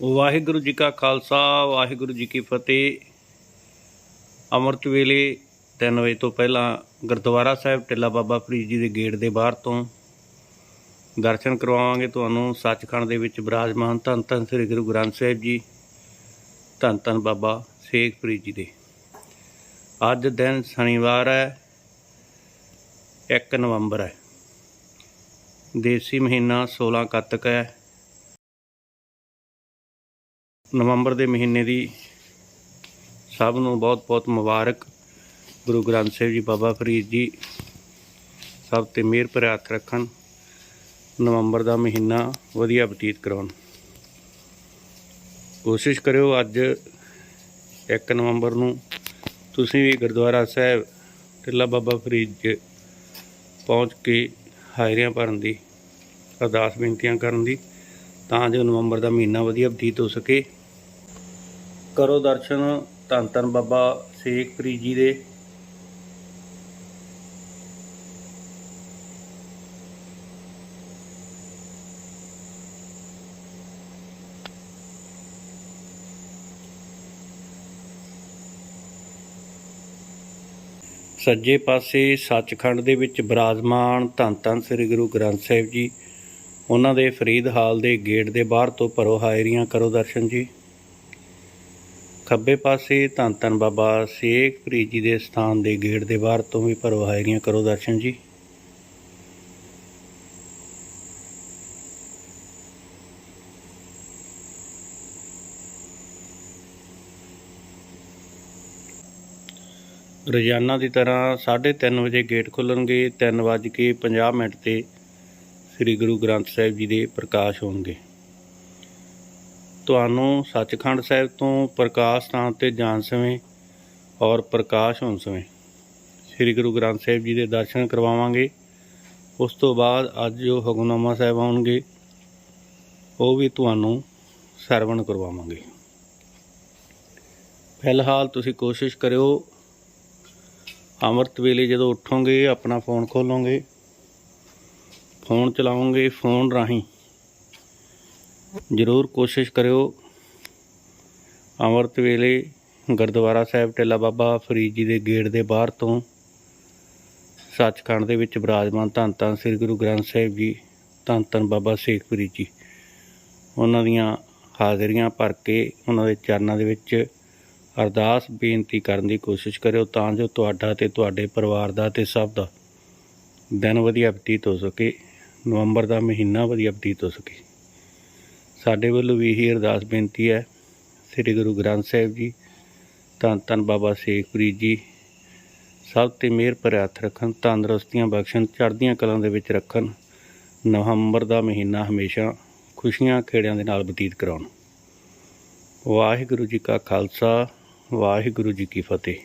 ਵਾਹਿਗੁਰੂ ਜੀ ਕਾ ਖਾਲਸਾ, ਵਾਹਿਗੁਰੂ ਜੀ ਕੀ ਫਤਿਹ। ਅੰਮ੍ਰਿਤ ਵੇਲੇ 3 ਵਜੇ ਤੋਂ ਪਹਿਲਾਂ ਗੁਰਦੁਆਰਾ ਸਾਹਿਬ ਟਿੱਲਾ ਬਾਬਾ ਫਰੀਦ ਜੀ ਦੇ ਗੇਟ ਦੇ ਬਾਹਰ ਤੋਂ ਦਰਸ਼ਨ ਕਰਵਾਵਾਂਗੇ ਤੁਹਾਨੂੰ। ਸੱਚਖੰਡ ਦੇ ਵਿੱਚ ਬਿਰਾਜਮਾਨ ਧੰਨ ਧੰਨ ਸ੍ਰੀ ਗੁਰੂ ਗ੍ਰੰਥ ਸਾਹਿਬ ਜੀ, ਧੰਨ ਧੰਨ ਬਾਬਾ ਸ਼ੇਖ ਫਰੀਦ ਜੀ ਦੇ। ਅੱਜ ਦਿਨ ਸ਼ਨੀਵਾਰ ਹੈ 1 ਨਵੰਬਰ ਹੈ। ਦੇਸੀ ਮਹੀਨਾ 16 ਕੱਤਕ ਹੈ। ਨਵੰਬਰ ਦੇ ਮਹੀਨੇ ਦੀ ਸਭ ਨੂੰ ਬਹੁਤ-ਬਹੁਤ ਮੁਬਾਰਕ। ਗੁਰੂ ਗ੍ਰੰਥ ਸਾਹਿਬ ਜੀ, ਬਾਬਾ ਫਰੀਦ ਜੀ, ਸਭ ਤੇ ਮਿਹਰ ਭਰਿਆ ਹੱਥ ਰੱਖਣ। ਨਵੰਬਰ ਦਾ ਮਹੀਨਾ ਵਧੀਆ ਬਤੀਤ ਕਰਾਉਣ। ਕੋਸ਼ਿਸ਼ ਕਰਿਓ ਅੱਜ 1 ਨਵੰਬਰ ਨੂੰ ਤੁਸੀਂ ਵੀ ਗੁਰਦੁਆਰਾ ਸਾਹਿਬ ਟਿੱਲਾ ਬਾਬਾ ਫਰੀਦ ਜੀ ਪਹੁੰਚ ਕੇ ਹਾਜ਼ਰੀਆਂ ਭਰਨ ਦੀ, ਅਰਦਾਸ ਬੇਨਤੀਆਂ ਕਰਨ ਦੀ, ਤਾਂ ਜੋ ਨਵੰਬਰ ਦਾ ਮਹੀਨਾ ਵਧੀਆ ਬਤੀਤ ਹੋ ਸਕੇ। ਕਰੋ ਦਰਸ਼ਨ, ਧੰਨ ਧੰਨ ਬਾਬਾ ਸ਼ੇਖ ਜੀ ਦੇ। ਸੱਜੇ ਪਾਸੇ ਸੱਚਖੰਡ ਦੇ ਵਿੱਚ ਬਿਰਾਜਮਾਨ ਧੰਨ ਧੰਨ ਸ੍ਰੀ ਗੁਰੂ ਗ੍ਰੰਥ ਸਾਹਿਬ ਜੀ, ਉਹਨਾਂ ਦੇ ਫਰੀਦ ਹਾਲ ਦੇ ਗੇਟ ਦੇ ਬਾਹਰ ਤੋਂ ਭਰੋ ਹਾਜ਼ਰੀਆਂ ਕਰੋ ਦਰਸ਼ਨ ਜੀ। ਖੱਬੇ ਪਾਸੇ ਧੰਨ ਧੰਨ ਬਾਬਾ ਸ਼ੇਖ ਫਰੀਦ ਜੀ ਦੇ ਸਥਾਨ ਦੇ ਗੇਟ ਦੇ ਬਾਹਰ ਤੋਂ ਵੀ ਭਰੋ ਕਰੋ ਦਰਸ਼ਨ ਜੀ। ਰੋਜ਼ਾਨਾ ਦੀ ਤਰ੍ਹਾਂ 3:30 ਵਜੇ ਗੇਟ ਖੁੱਲਣਗੇ 3:50 ਮਿੰਟ ਤੇ ਸ੍ਰੀ ਗੁਰੂ ਗ੍ਰੰਥ ਸਾਹਿਬ ਜੀ ਦੇ ਪ੍ਰਕਾਸ਼ ਹੋਣਗੇ। ਤੁਹਾਨੂੰ ਸੱਚਖੰਡ ਸਾਹਿਬ ਤੋਂ ਪ੍ਰਕਾਸ਼ ਸਥਾਨ ਤੇ ਜਾਣ ਸਮੇਂ ਔਰ ਪ੍ਰਕਾਸ਼ ਹੋਣ ਸਮੇਂ ਸ੍ਰੀ ਗੁਰੂ ਗ੍ਰੰਥ ਸਾਹਿਬ ਜੀ ਦੇ ਦਰਸ਼ਨ ਕਰਵਾਵਾਂਗੇ। ਉਸ ਤੋਂ ਬਾਅਦ ਅੱਜ ਜੋ ਹੁਕਮਨਾਮਾ ਸਾਹਿਬ ਆਉਣਗੇ, ਉਹ ਵੀ ਤੁਹਾਨੂੰ ਸਰਵਣ ਕਰਵਾਵਾਂਗੇ। ਫਿਲਹਾਲ ਤੁਸੀਂ ਕੋਸ਼ਿਸ਼ ਕਰਿਓ, ਅੰਮ੍ਰਿਤ ਵੇਲੇ ਜਦੋਂ ਉੱਠੋਗੇ, ਆਪਣਾ ਫੋਨ ਖੋਲੋਗੇ, ਫੋਨ ਚਲਾਉਂਗੇ ਫੋਨ ਰਾਹੀਂ ਜ਼ਰੂਰ ਕੋਸ਼ਿਸ਼ ਕਰਿਓ। ਅੰਮ੍ਰਿਤ ਵੇਲੇ ਗੁਰਦੁਆਰਾ ਸਾਹਿਬ ਟਿੱਲਾ ਬਾਬਾ ਫਰੀਦ ਜੀ ਦੇ ਗੇਟ ਦੇ ਬਾਹਰ ਤੋਂ ਸੱਚਖੰਡ ਦੇ ਵਿੱਚ ਬਿਰਾਜਮਾਨ ਧੰਨ ਧੰਨ ਸ੍ਰੀ ਗੁਰੂ ਗ੍ਰੰਥ ਸਾਹਿਬ ਜੀ, ਧੰਨ ਧੰਨ ਬਾਬਾ ਸ਼ੇਖ ਫਰੀਦ ਜੀ। ਉਹਨਾਂ ਦੀਆਂ ਹਾਜ਼ਰੀਆਂ ਭਰ ਕੇ ਉਹਨਾਂ ਦੇ ਚਰਨਾਂ ਦੇ ਵਿੱਚ ਅਰਦਾਸ ਬੇਨਤੀ ਕਰਨ ਦੀ ਕੋਸ਼ਿਸ਼ ਕਰਿਓ ਤਾਂ ਜੋ ਤੁਹਾਡਾ ਤੇ ਤੁਹਾਡੇ ਪਰਿਵਾਰ ਦਾ ਤੇ ਸਭ ਦਾ ਦਿਨ ਵਧੀਆ ਬਤੀਤ ਹੋ ਸਕੇ, ਨਵੰਬਰ ਦਾ ਮਹੀਨਾ ਵਧੀਆ ਬਤੀਤ ਹੋ ਸਕੇ। ਸਾਡੇ ਵੱਲੋਂ ਵੀ ਇਹੀ ਅਰਦਾਸ ਬੇਨਤੀ ਹੈ। ਸ੍ਰੀ ਗੁਰੂ ਗ੍ਰੰਥ ਸਾਹਿਬ ਜੀ, ਧੰਨ ਧੰਨ ਬਾਬਾ ਸ਼ੇਖ ਫਰੀਦ ਜੀ। ਸਭ ਤੇ ਮਿਹਰ ਭਰਿਆ ਹੱਥ ਰੱਖਣ, ਤੰਦਰੁਸਤੀਆਂ ਬਖਸ਼ਣ, ਚੜ੍ਹਦੀਆਂ ਕਲਾਂ ਦੇ ਵਿੱਚ ਰੱਖਣ। ਨਵੰਬਰ ਦਾ ਮਹੀਨਾ ਹਮੇਸ਼ਾ ਖੁਸ਼ੀਆਂ ਖੇੜਿਆਂ ਦੇ ਨਾਲ ਬਤੀਤ ਕਰਾਉਣ। ਵਾਹਿਗੁਰੂ ਜੀ ਕਾ ਖਾਲਸਾ, ਵਾਹਿਗੁਰੂ ਜੀ ਕੀ ਫਤਿਹ।